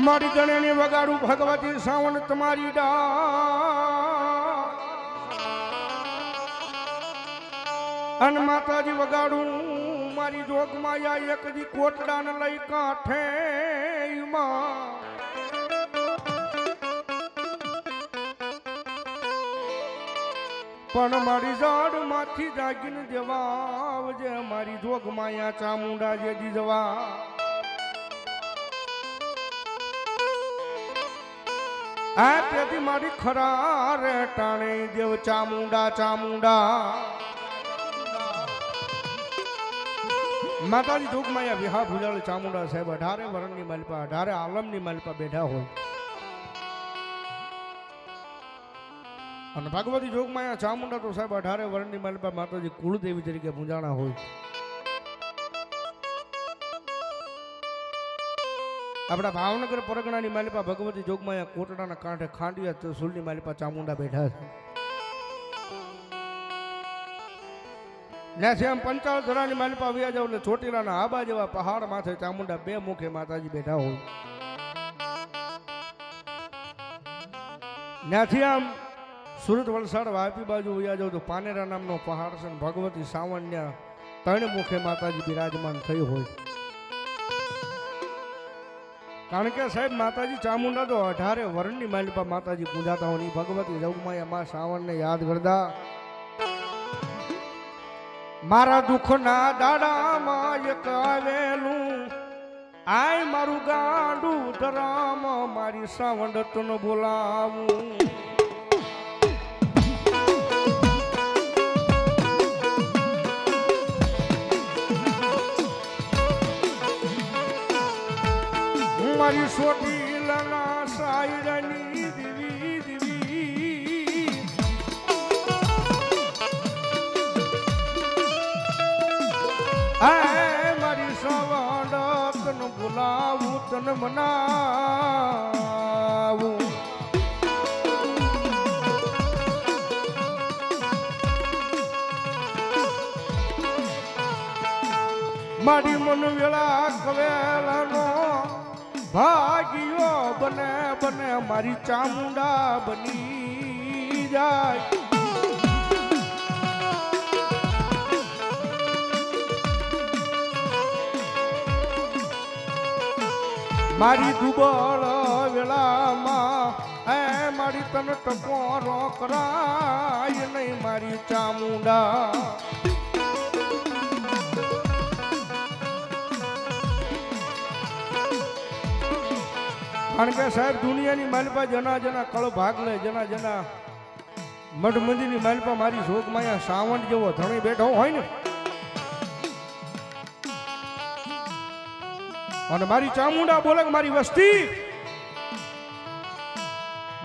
મારી ગણેની વગાડું ભગવતી સાવંત તમારી ડા અન માતાજી વગાડું મારી જોગમાં એક દી કોટડાને લઈ કાંઠે માં પણ મારી ઝાડમાંથી જાગીને દેવા આવજે મારી જોગ માયા ચામુંડા જે દીજવા. આ તેથી મારી ખરા રે ટાણે દેવ ચામુંડા ચામુંડા. માતાજી જોગ માયા વિહા ભૂજાળ ચામુંડા સાહેબ અઢારે વરણની મલપા, અઢારે આલમની મલપા બેઠા હોય. અને ભગવતી જોગમાં અહીંયા ચામુંડા તો સાહેબ અઢારે વર્ણની માલપા માતાજી કુળદેવી તરીકે પૂજાણા હોય. આપણા ભાવનગર પરગણાની માલિપા ભગવતી જોગમાં અહીંયા કોટડાના કાંઠે ખાંડિયા ત્રિશુલની માલિપા ચામુંડા બેઠા છે. જ્યાંથી આમ પંચાળ ધરાની માલિપા વ્યા જાવ એટલે ચોટીલાના આબા જેવા પહાડ માથે ચામુંડા બે મુખે માતાજી બેઠા હોય. ત્યાંથી આમ સુરત વલસાડ વાપી બાજુ વયા જાવ તો પાનેરા નામનો પહાડ છે ભગવતી સાવન્ય ત્રણ મુખે માતાજી બિરાજમાન થઈ હોય. કારણ કે સાહેબ, માતાજી ચામુંડા તો અઢારે વર્ણની પર માતાજી પૂજાતા હોય ભગવતી જગમાયા મા સાવણને યાદ કરતા. મારા દુઃખના દાડામાં એક આવેલું, આય મારું ગાંડું ધરામ મારી સાવંડતનો બોલાવું. મારી સોટી લના સાયરની દીવી દીવી. આ મારી સવાડ તન બોલાવું તન મનાવું. મારી મન વેળા કવેલાનો ભાગ્યો બને બને, મારી ચામુંડા બની જાય. મારી દુબળ વેળામાં એ મારી તન ટકોરો કરાય નહીં મારી ચામુંડા. કારણ કે સાહેબ, દુનિયાની માલપા જના જના કળ ભાગ લે, જના જના મઠ મંદિરની માલપા મારી શોક માયા સાવંત જેવો ધણી બેઠો હોય ને. અને મારી ચામુંડા બોલે મારી વસ્તી.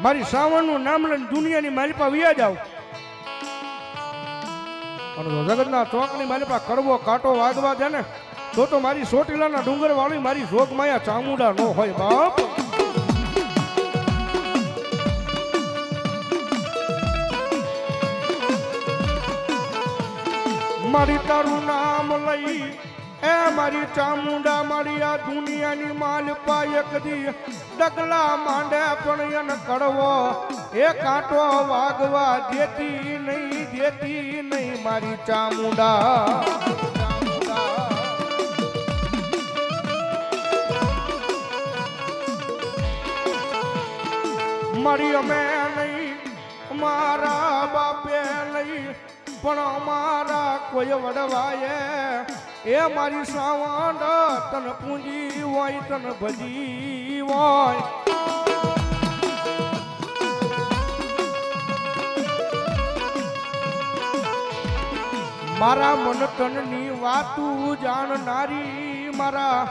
મારી સાવણનું નામ લઈને દુનિયાની માલપા વિયા જાવ. અને જગતના ચોકની માલપા કરવો કાંટો વાગવા દે ને, તો તો મારી સોટીલાના ડુંગર વાળી મારી જોગ માયા ચામુંડા નો હોય બાપ. મારી તારું નામ લઈ. એ મારી ચામુંડા, મારી આ દુનિયાની માલપા એક દી. ડગલા માંડે પણ એને કડવો. એ કાંટો વાગવા દેતી નહીં દેતી નહીં મારી ચામુંડા. મારી અમે નહીં, મારા બાપે નહીં. પણ અમારા કોઈ વડવાએ એ મારી સાવંડ તન પૂંજી હોય, તન ભજી હોય. મારા મન તનની વાતું જાણનારી મારા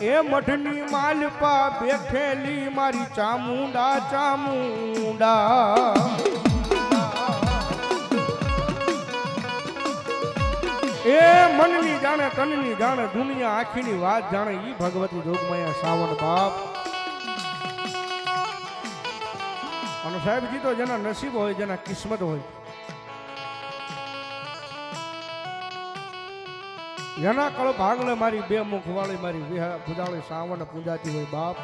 એ મઠની માલપા બેઠેલી મારી ચામુંડા ચામુંડા. એ મનની જાણે તનની જાણે, દુનિયા આખીની વાત જાણે, ઈ ભગવતી જોગમાયા સાવન બાપ. અને સાહેબજી તો જેના નસીબ હોય, જેના કિસ્મત હોય. એના કળ ભાગલે મારી બે મુખ વાળી મારી વિહા પૂજાળી સાવન પૂજાતી હોય બાપ.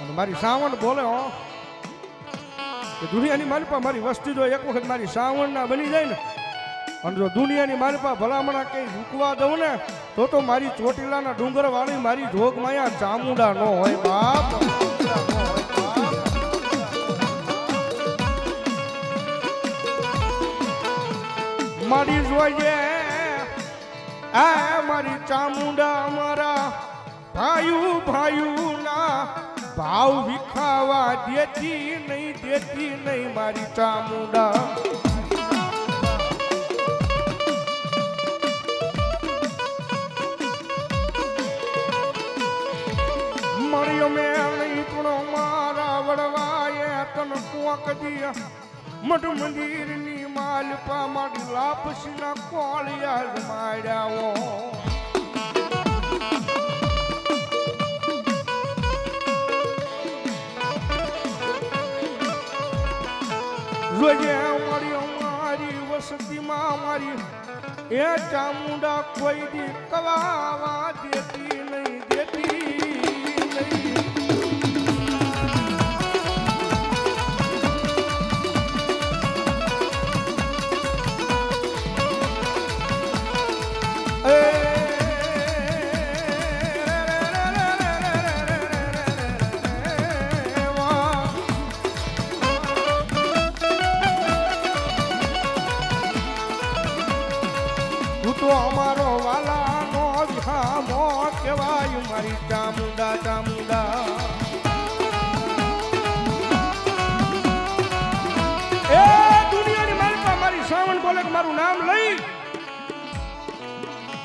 અને મારી સાવન બોલે, હો. કે દુનિયાની મારી મારી વસ્તી જો એક વખત મારી શ્રાવણના બની જાય ને અને જો દુનિયાની મારી ભલામણા કંઈ રૂકવા દઉં ને, તો તો મારી ચોટીલાના ડુંગર વાળી મારી જોગ માયા ચામુંડા નો હોય બાપ. મારી જોઈએ આ મારી ચામુંડા મારા ભાયુ ભાયુ ના ભાવ વિખાવા દેતી નહીં દેતી નહીં મારી ચામુંડા. મળ્યો મેં નહીં પણ મારા વડવાએ તન કુંક દિયા. માલપા મારી અમારી વસતીમાં મારી એ ચામુંડા કોઈ દી કવાવા દેતી નહીં દેતી નહીં.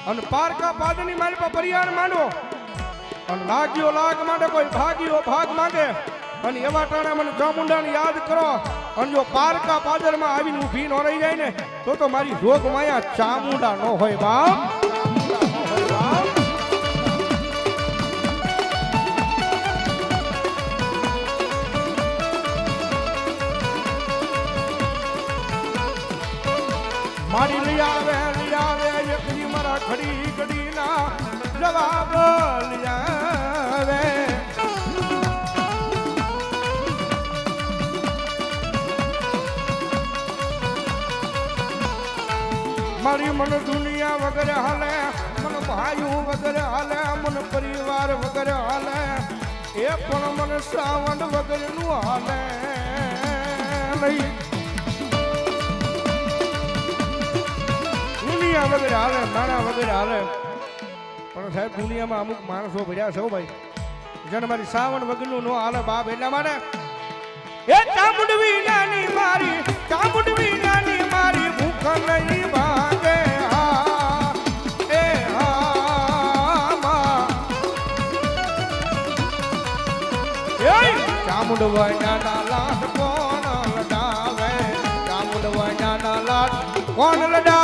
અને પારકા પાદની માલિકા પરિયાણ માંડો. અને લાગ્યો લાગ માંડે, કોઈ ભાગ્યો ભાગ માંગે અને એવા ટાણે મને ચામુંડાને યાદ કરો. અને જો પારકા પાદરમાં આવીને ઊભી ન રહી જાય ને, તો તો મારી જોગ માયા ચામુંડા ન હોય બાપ. મારી લઈ આવે લઈ આવે. ખડી ઘડી ના જવાબ લઈ આવે. મારી મન દુનિયા વગર હાલે, મન ભાઈઓ વગર હાલે, મન પરિવાર વગર હાલે, એ પણ મન શ્રાવણ વગરનું હાલે. નહીં દુનિયા વગર હાલે નાના વગર હાલે પણ સાહેબ, દુનિયામાં અમુક માણસો ભર્યા છે ભાઈ. જેને મારી સાવણ વગરનું નો હાલે બાપ એટલા માટે. એ ચામુંડવી નાની મારી ચામુંડવી નાની મારી, ભૂખ નહીં ભાગે. હા, એ હા ચામુંડવાના ના કોણ લડાવે? ચામુંડવાના ના કોણ લડાવે?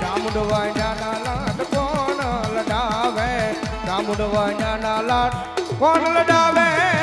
ચામુંડવાના લાડ કોણ લડાવે? ચામુંડવાના લાડ કોણ લડાવે?